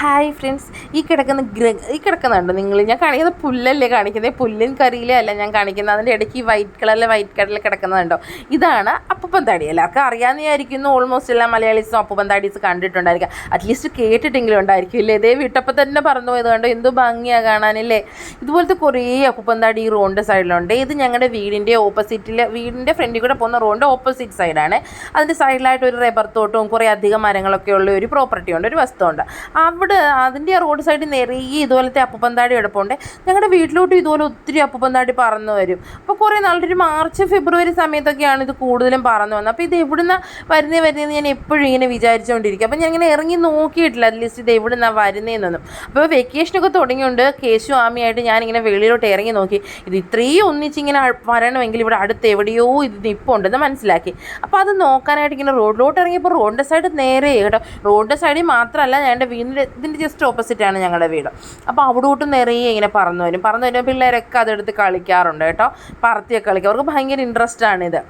Hi friends ഈ കിടക്കുന്ന ഈ കിടക്കുന്നുണ്ട് നിങ്ങൾ? ഞാൻ കാണിക്കുന്ന പുല്ലല്ലേ കാണിക്കുന്നത് പുല്ലിൻ കറിയിലേ അല്ല ഞാൻ കാണിക്കുന്നത്. അതിന്റെ ഇടയ്ക്ക് ഈ വൈറ്റ് കളറിൽ വൈറ്റ് കളറിൽ കിടക്കുന്നുണ്ടോ? ഇതാണ് അപ്പൂപ്പൻ താടി. എല്ലാവർക്കും അറിയാമെന്നായിരിക്കുന്നു ഓൾമോസ്റ്റ് എല്ലാ മലയാളീസും അപ്പൂപ്പൻ താടീസ് കണ്ടിട്ടുണ്ടായിരിക്കാം. അറ്റ്ലീസ്റ്റ് കേട്ടിട്ടെങ്കിലും ഉണ്ടായിരിക്കും ഇല്ലേ? ഇതേ വീട്ടപ്പം തന്നെ പറഞ്ഞു പോയത് കണ്ടോ? എന്തോ ഭംഗിയാണ് കാണാനില്ലേ ഇതുപോലത്തെ കുറേ അപ്പൂപ്പൻ താടി ഈ റോഡിന്റെ സൈഡിലുണ്ട്. ഇത് ഞങ്ങളുടെ വീടിന്റെ ഓപ്പോസിറ്റിൽ വീടിന്റെ ഫ്രണ്ടിൽ കൂടെ പോകുന്ന റോഡിന്റെ ഓപ്പോസിറ്റ് സൈഡാണ് അതിന്റെ സൈഡിലായിട്ട് ഒരു റബ്ബർ തോട്ടവും കുറേ അധികം മരങ്ങളൊക്കെ ഉള്ള ഒരു പ്രോപ്പർട്ടി ഉണ്ട് ഒരു വസ്തുണ്ട് അവിടെ അതിന്റെ ആ റോഡ് സൈഡിൽ നിറയെ ഇതുപോലത്തെ അപ്പുപന്താടി കിടപ്പുണ്ട്. ഞങ്ങളുടെ വീട്ടിലോട്ടും ഇതുപോലെ ഒത്തിരി അപ്പപ്പന്താടി പറന്നു വരും. അപ്പോൾ കുറേ നല്ലൊരു മാർച്ച് ഫെബ്രുവരി സമയത്തൊക്കെയാണ് ഇത് കൂടുതലും പറന്നു വന്നത്. അപ്പോൾ ഇത് എവിടുന്ന വരുന്നേ വരുന്നതെന്ന് ഞാൻ എപ്പോഴും ഇങ്ങനെ വിചാരിച്ചുകൊണ്ടിരിക്കും അപ്പോൾ ഞാൻ ഇങ്ങനെ ഇറങ്ങി നോക്കിയിട്ടില്ല. അറ്റ്ലീസ്റ്റ് ഇത് എവിടുന്നാണ് വരുന്നതെന്നൊന്നും അപ്പോൾ വെക്കേഷനൊക്കെ തുടങ്ങിയുണ്ട് കേശു ആമിയായിട്ട് ഞാനിങ്ങനെ വെളിയിലോട്ട് ഇറങ്ങി നോക്കി. ഇത് ഇത്രയും ഒന്നിച്ചിങ്ങനെ വരണമെങ്കിൽ ഇവിടെ അടുത്ത് എവിടെയോ ഇത് നിപ്പുണ്ടെന്ന് മനസ്സിലാക്കി. അപ്പോൾ അത് നോക്കാനായിട്ട് ഇങ്ങനെ റോഡിലോട്ട് ഇറങ്ങിയപ്പോൾ റോഡിന്റെ സൈഡ് നേരെ കേട്ടോ. റോഡിന്റെ സൈഡിൽ മാത്രമല്ല ഞാൻ എന്റെ വീടിന്റെ ഇതിന്റെ ജസ്റ്റ് ഓപ്പോസിറ്റാണ് ഞങ്ങളുടെ വീട്. അപ്പോൾ അവിടോട്ട് നിറയെ ഇങ്ങനെ പറന്നു വരും. പറന്നു വരുമ്പോൾ പിള്ളേരൊക്കെ അതെടുത്ത് കളിക്കാറുണ്ട് കേട്ടോ. പറത്തിയൊക്കെ കളിക്കും. അവർക്ക് ഭയങ്കര ഇൻട്രസ്റ്റ് ആണിത്.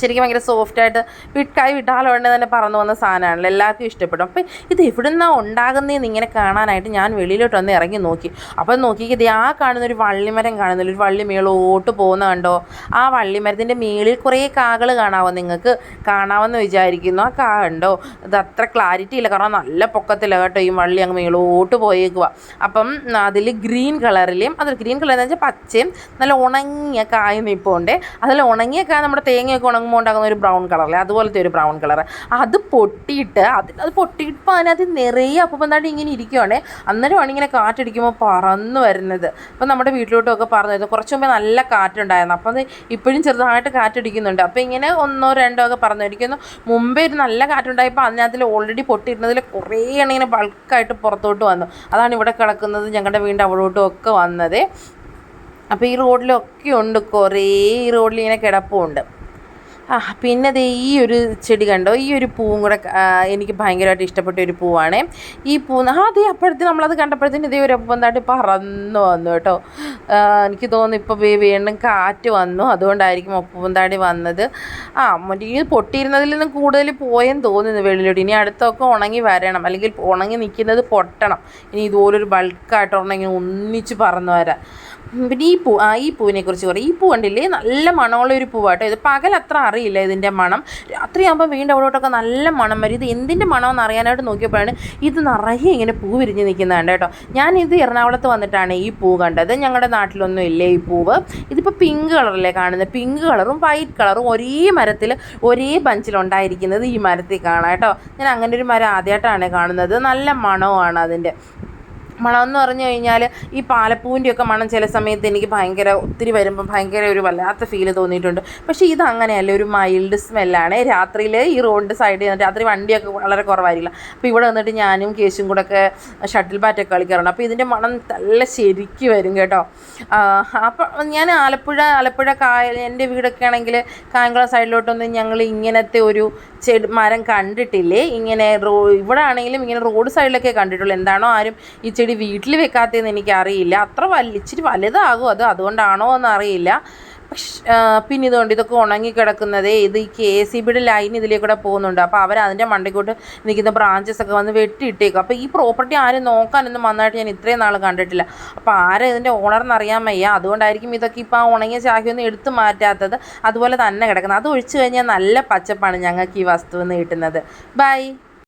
ശരിക്കും ഭയങ്കര സോഫ്റ്റായിട്ട് വിട്ടായി വിട്ടാലോ ഉടനെ തന്നെ പറന്നു വന്ന സാധനമാണല്ലോ. എല്ലാവർക്കും ഇഷ്ടപ്പെടും. അപ്പം ഇത് എവിടെ നിന്നാണ് ഉണ്ടാകുന്നതെന്ന് ഇങ്ങനെ കാണാനായിട്ട് ഞാൻ വെളിയിലോട്ട് വന്ന് ഇറങ്ങി നോക്കി. അപ്പം നോക്കിയത് ആ കാണുന്ന ഒരു വള്ളിമരം കാണുന്നില്ല. ഒരു വള്ളി മേളോട്ട് പോകുന്ന കണ്ടോ? ആ വള്ളിമരത്തിന്റെ മേളിൽ കുറേ കാകൾ കാണാമോ നിങ്ങൾക്ക്? കാണാമെന്ന് വിചാരിക്കുന്നു. ആ കാ കണ്ടോ? ഇത് അത്ര ക്ലാരിറ്റി ഇല്ല. കാരണം നല്ല പൊക്കത്തില്ല കേട്ടോ ഈ വള്ളി അങ്ങ് മേളോട്ട് പോയേക്കുക അപ്പം അതിൽ ഗ്രീൻ കളറിലും അത് ഗ്രീൻ കളർ എന്ന് വെച്ചാൽ പച്ചയും നല്ല ഉണങ്ങിയ കായ നിൽപ്പുണ്ട് അതിൽ ഉണങ്ങിയ കായ നമ്മുടെ തേങ്ങയൊക്കെ ഉണങ്ങുമ്പോൾ ഉണ്ടാകുന്ന ഒരു ബ്രൗൺ കളറല്ലേ? അതുപോലത്തെ ഒരു ബ്രൗൺ കളർ അത് പൊട്ടിയിട്ട് അത് അത് പൊട്ടിയിപ്പോൾ അതിനകത്ത് നിറയെ അപ്പം ഇങ്ങനെ ഇരിക്കുവാണേ. അന്നേരമാണ് ഇങ്ങനെ കാറ്റടിക്കുമ്പോൾ പറന്നു വരുന്നത്. അപ്പോൾ നമ്മുടെ വീട്ടിലോട്ടൊക്കെ പറന്നു വരുന്നത് കുറച്ച് മുമ്പേ നല്ല കാറ്റുണ്ടായിരുന്നു. അപ്പോൾ അത് ഇപ്പോഴും ചെറുതായിട്ട് കാറ്റടിക്കുന്നുണ്ട്. അപ്പോൾ ഇങ്ങനെ ഒന്നോ രണ്ടോ ഒക്കെ പറഞ്ഞിരിക്കുന്നു. മുമ്പേ ഒരു നല്ല കാറ്റുണ്ടായപ്പോൾ അതിനകത്തിൽ ഓൾറെഡി പൊട്ടിയിരുന്നതിൽ കുറേ എണ്ണം ഇങ്ങനെ ബൾക്കായിട്ട് പുറത്തോട്ട് വന്നു. അതാണ് ഇവിടെ കിടക്കുന്നത് ഞങ്ങളുടെ വീടിന്റെ അവിടോട്ടും ഒക്കെ വന്നത്. അപ്പോൾ ഈ റോഡിലൊക്കെ ഉണ്ട് കുറേ ഈ റോഡിൽ ഇങ്ങനെ കിടപ്പുണ്ട്. ആ പിന്നെ ദേ ഈ ഒരു ചെടി കണ്ടോ? ഈ ഒരു പൂവും കൂടെ എനിക്ക് ഭയങ്കരമായിട്ട് ഇഷ്ടപ്പെട്ട ഒരു പൂവാണേ. ഈ പൂ അതെ അപ്പോഴത്തേന് നമ്മളത് കണ്ടപ്പോഴത്തേന് ഇതേ ഒരു ഒപ്പന്തായിട്ട് പറന്നു വന്നു കേട്ടോ. എനിക്ക് തോന്നുന്നു ഇപ്പോൾ വീണ്ടും കാറ്റ് വന്നു. അതുകൊണ്ടായിരിക്കും ഒപ്പന്താടി വന്നത്. ആ ഈ പൊട്ടിയിരുന്നതിൽ നിന്നും കൂടുതൽ പോയെന്ന് തോന്നുന്നു വെളിയിലോട്ട്. ഇനി അടുത്തൊക്കെ ഉണങ്ങി വരണം. അല്ലെങ്കിൽ ഉണങ്ങി നിൽക്കുന്നത് പൊട്ടണം. ഇനി ഇതുപോലൊരു ബൾക്കായിട്ട് ഉണങ്ങി ഒന്നിച്ച് പറന്നു വരാം. പിന്നെ ഈ പൂ ആ ഈ പൂവിനെ കുറിച്ച് പറയും ഈ പൂ കണ്ടില്ലേ? നല്ല മണമുള്ള ഒരു പൂവാട്ടോ. ഇത് പകൽ അത്ര അറിയില്ല ഇതിന്റെ മണം. രാത്രിയാകുമ്പോൾ വീണ്ടും അവിടോട്ടൊക്കെ നല്ല മണം വരും. ഇത് എന്തിന്റെ മണമെന്ന് അറിയാനായിട്ട് നോക്കിയപ്പോഴാണ് ഇത് നിറയെ ഇങ്ങനെ പൂ വിരിഞ്ഞ് നിൽക്കുന്നതാണ് കേട്ടോ. ഞാനിത് എറണാകുളത്ത് വന്നിട്ടാണ് ഈ പൂ കണ്ടത്. ഞങ്ങളുടെ നാട്ടിലൊന്നും ഇല്ലേ ഈ പൂവ്. ഇതിപ്പോൾ പിങ്ക് കളറല്ലേ കാണുന്നത്. പിങ്ക് കളറും വൈറ്റ് കളറും ഒരേ മരത്തിൽ ഒരേ ബഞ്ചിലുണ്ടായിരിക്കുന്നത് ഈ മരത്തിൽ കാണാം കേട്ടോ. ഞാൻ അങ്ങനെ ഒരു മരം ആദ്യമായിട്ടാണ് കാണുന്നത്. നല്ല മണവുമാണ് അതിന്റെ. മണം എന്ന് പറഞ്ഞു കഴിഞ്ഞാൽ ഈ പാലപ്പൂവിന്റെ ഒക്കെ മണം ചില സമയത്ത് എനിക്ക് ഭയങ്കര ഒത്തിരി വരുമ്പോൾ ഭയങ്കര ഒരു വല്ലാത്ത ഫീൽ തോന്നിയിട്ടുണ്ട്. പക്ഷേ ഇത് അങ്ങനെയല്ല ഒരു മൈൽഡ് സ്മെല്ലാണ് രാത്രിയിൽ ഈ റോഡിന്റെ സൈഡിൽ രാത്രി വണ്ടിയൊക്കെ വളരെ കുറവായിരിക്കില്ല. അപ്പോൾ ഇവിടെ വന്നിട്ട് ഞാനും കേശും കൂടെ ഒക്കെ ഷട്ടിൽ ബാറ്റൊക്കെ കളിക്കാറുണ്ട്. അപ്പോൾ ഇതിന്റെ മണം നല്ല ശരിക്ക് വരും കേട്ടോ. അപ്പോൾ ഞാൻ ആലപ്പുഴ ആലപ്പുഴ കായ എന്റെ വീടൊക്കെ ആണെങ്കിൽ കായംകുളം സൈഡിലോട്ടൊന്നും ഞങ്ങൾ ഇങ്ങനത്തെ ഒരു ചെടി മരം കണ്ടിട്ടില്ലേ? ഇങ്ങനെ റോ ഇവിടെ ആണെങ്കിലും ഇങ്ങനെ റോഡ് സൈഡിലൊക്കെ കണ്ടിട്ടുള്ളൂ. എന്താണോ ആരും ഈ ചെടി വീട്ടിൽ വെക്കാത്തതെന്ന് എനിക്കറിയില്ല. അത്ര വലിയ ഇച്ചിരി വലുതാകും അത്. അതുകൊണ്ടാണോ എന്നറിയില്ല. പക്ഷേ പിന്നെ ഇതുകൊണ്ട് ഇതൊക്കെ ഉണങ്ങിക്കിടക്കുന്നതേ ഇത് ഈ കെ സി ബിയുടെ ലൈൻ ഇതിലേക്കൂടെ പോകുന്നുണ്ട്. അപ്പോൾ അവർ അതിന്റെ മണ്ടയ്ക്കോട്ട് നിൽക്കുന്ന ബ്രാഞ്ചസ് ഒക്കെ വന്ന് വെട്ടിയിട്ടേക്കും. അപ്പോൾ ഈ പ്രോപ്പർട്ടി ആരും നോക്കാനൊന്നും വന്നായിട്ട് ഞാൻ ഇത്രയും നാൾ കണ്ടിട്ടില്ല. അപ്പോൾ ആരും ഇതിന്റെ ഓണർന്ന് അറിയാൻ വയ്യ. അതുകൊണ്ടായിരിക്കും ഇതൊക്കെ ഇപ്പോൾ ആ ഉണങ്ങിയ ചാക്കിയൊന്നും എടുത്തു മാറ്റാത്തത് അതുപോലെ തന്നെ കിടക്കുന്നത്. അത് ഒഴിച്ചു കഴിഞ്ഞാൽ നല്ല പച്ചപ്പാണ് ഞങ്ങൾക്ക് ഈ വസ്തുവിൽ നിന്ന് കിട്ടുന്നത്. ബൈ